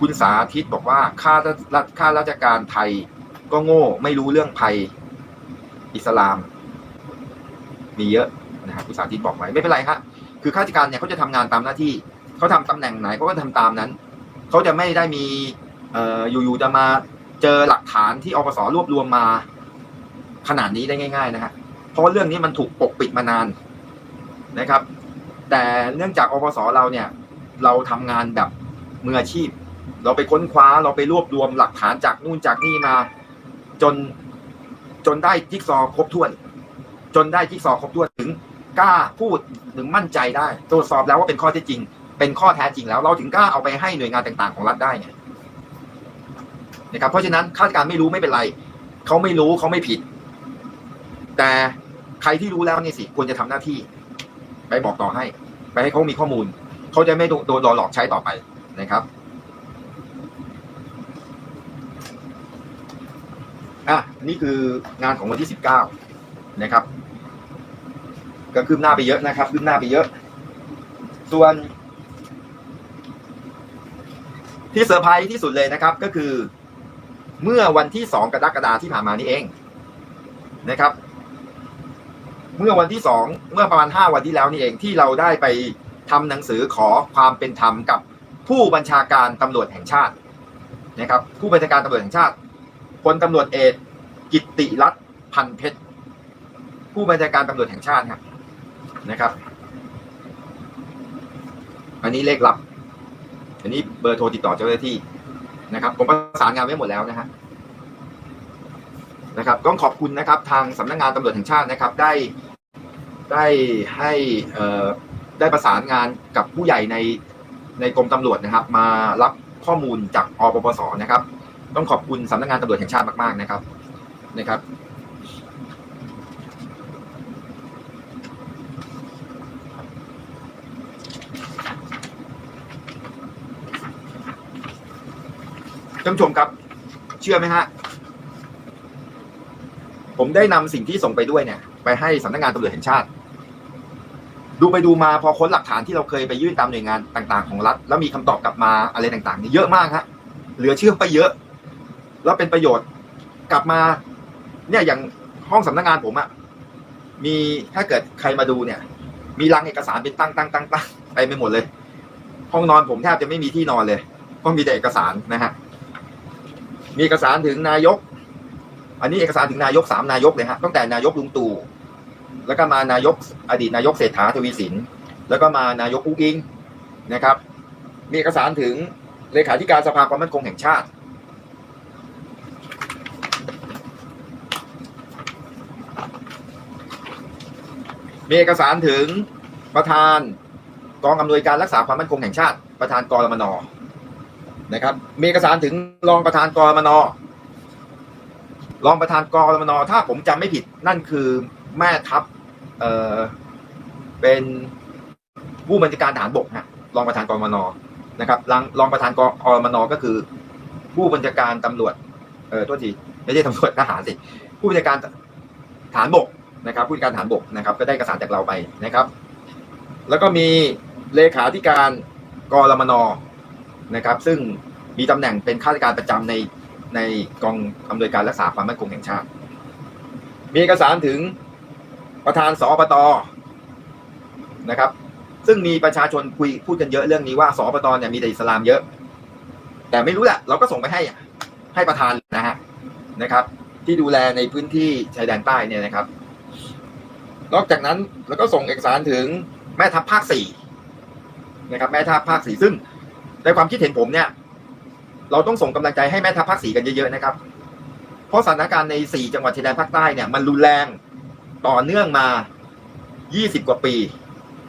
คุณสาธิตบอกว่าข้าราชข้าราชการไทย ก็โง่ไม่รู้เรื่องภัย อิสลาม มีเยอะนะครับคุณสาธิตบอกไว้ไม่เป็นไรครับคือข้าราชการเนี่ยเขาจะทำงานตามหน้าที่เขาทำตำแหน่งไหนเขาก็ทำตามนั้นเขาจะไม่ได้มีเอ่ออยู่ๆจะมาเจอหลักฐานที่อปสรวบรวมมา ขนาดนี้ได้ง่าย ๆ นะฮะเพราะเรื่องนี้มันถูกปกปิดมานานนะครับ แต่เนื่องจากอปสเราเนี่ย เราทำงานแบบมืออาชีพ เราไปค้นคว้าเราไปรวบรวมหลักฐานจากนู่นจากนี่มา จนจนได้จิ๊กซอครบถ้วน จนได้จิ๊กซอครบถ้วนถึงกล้าพูดถึงมั่นใจได้ ตรวจสอบแล้วว่าเป็นข้อเท็จจริง เป็นข้อแท้จริงแล้ว เราถึงกล้าเอาไปให้หน่วยงานต่าง ๆ ของรัฐได้ไงนะครับเพราะฉะนั้นข้าราชการไม่รู้ไม่เป็นไรเขาไม่รู้เขาไม่ผิด แต่ใครที่รู้แล้วนี่สิควรจะทำหน้าที่ ไปบอกต่อให้ ไปให้เขามีข้อมูลเขาจะไม่โดนหลอกใช้ต่อไปนะครับ อะนี่คืองานของวันที่สิบเก้านะครับ ก็คืบหน้าไปเยอะนะครับคืบหน้าไปเยอะ ส่วน ที่เซอร์ไพรส์ที่สุดเลยนะครับ ก็คือ เมื่อวันที่สองกรกฎาที่ผ่านมานี่เองนะครับ เมื่อวันที่สองเมื่อประมาณห้าวันที่แล้วนี่เองที่เราได้ไปทำหนังสือขอความเป็นธรรมกับผู้บัญชาการตำรวจแห่งชาตินะครับ ผู้บัญชาการตำรวจแห่งชาติ พลตำรวจเอกกิติรัตน์พันเพชรผู้บัญชาการตำรวจแห่งชาติครับนะครับ อันนี้เลขลับ อันนี้เบอร์โทรติดต่อเจ้าหน้าที่นะครับผมประสานงานไว้หมดแล้วนะฮะนะครับต้องขอบคุณนะครับ ทางสำนักงานตำรวจแห่งชาตินะครับ ได้ได้ให้ได้ประสานงานกับผู้ใหญ่ในในกรมตำรวจนะครับ มารับข้อมูลจากอปปสนะครับ ต้องขอบคุณสำนักงานตำรวจแห่งชาติมาก ๆ นะครับนะครับ ท่านผู้ชมครับ เชื่อไหมฮะ ผมได้นำสิ่งที่ส่งไปด้วยเนี่ย ไปให้สำนักงานตำรวจแห่งชาติ ดูไปดูมาพอค้นหลักฐานที่เราเคยไปยื่นตามหน่วยงานต่าง ๆ ของรัฐ แล้วมีคำตอบกลับมาอะไรต่างๆนี่เยอะมากฮะเหลือเชื่อไปเยอะ แล้วเป็นประโยชน์กลับมา เนี่ยอย่างห้องสำนักงานผมอะมีถ้าเกิดใครมาดูเนี่ย มีรังเอกสารเป็นตั้งตั้งตั้งตั้งไปไม่หมดเลย ห้องนอนผมแทบจะไม่มีที่นอนเลยเพราะมีแต่เอกสารนะฮะมีเอกสารถึงนายก อันนี้เอกสารถึงนายกสามนายกเลยฮะตั้งแต่นายกลุงตู่แล้วก็มานายกอดีตนายกเศรษฐาทวีสิน แล้วก็มานายกอุ้งอิงนะครับ มีเอกสารถึงเลขาธิการสภาความมั่นคงแห่งชาติ มีเอกสารถึงประธานกองอำนวยการรักษาความมั่นคงแห่งชาติ ประธานกรมนนะครับ มีเอกสารถึงรองประธานกรมนรองประธานกรมนถ้าผมจำไม่ผิดนั่นคือแม่ทัพเอ่อเป็นผู้บัญชาการฐานบกฮะรองประธานกรมนนะครับรองรองประธานกรมนก็คือ ผู้บัญชาการตำรวจเออโทษทีไม่ใช่ตำรวจทหารสิผู้บัญชาการฐานบก นะครับผู้การฐานบกนะครับ ก็ได้เอกสารจากเราไปนะครับ แล้วก็มีเลขาธิการกรมนนะครับ ซึ่งมีตำแหน่งเป็นข้าราชการประจำในในกองอำนวยการรักษาความมั่นคงแห่งชาติ มีเอกสารถึงประธานสอปตนะครับ ซึ่งมีประชาชนคุยพูดกันเยอะเรื่องนี้ว่าสอปตเนี่ยมีแต่อิสลามเยอะ แต่ไม่รู้แหละเราก็ส่งไปให้ให้ประธานนะฮะนะครับ ที่ดูแลในพื้นที่ชายแดนใต้เนี่ยนะครับ นอกจากนั้นแล้วก็ส่งเอกสารถึงแม่ทัพภาคสี่นะครับ แม่ทัพภาคสี่ซึ่งในความคิดเห็นผมเนี่ย เราต้องส่งกำลังใจให้แม่ทัพภาคสี่กันเยอะๆนะครับ เพราะสถานการณ์ในสี่จังหวัดชายแดนภาคใต้เนี่ยมันรุนแรงต่อเนื่องมา 20 กว่าปี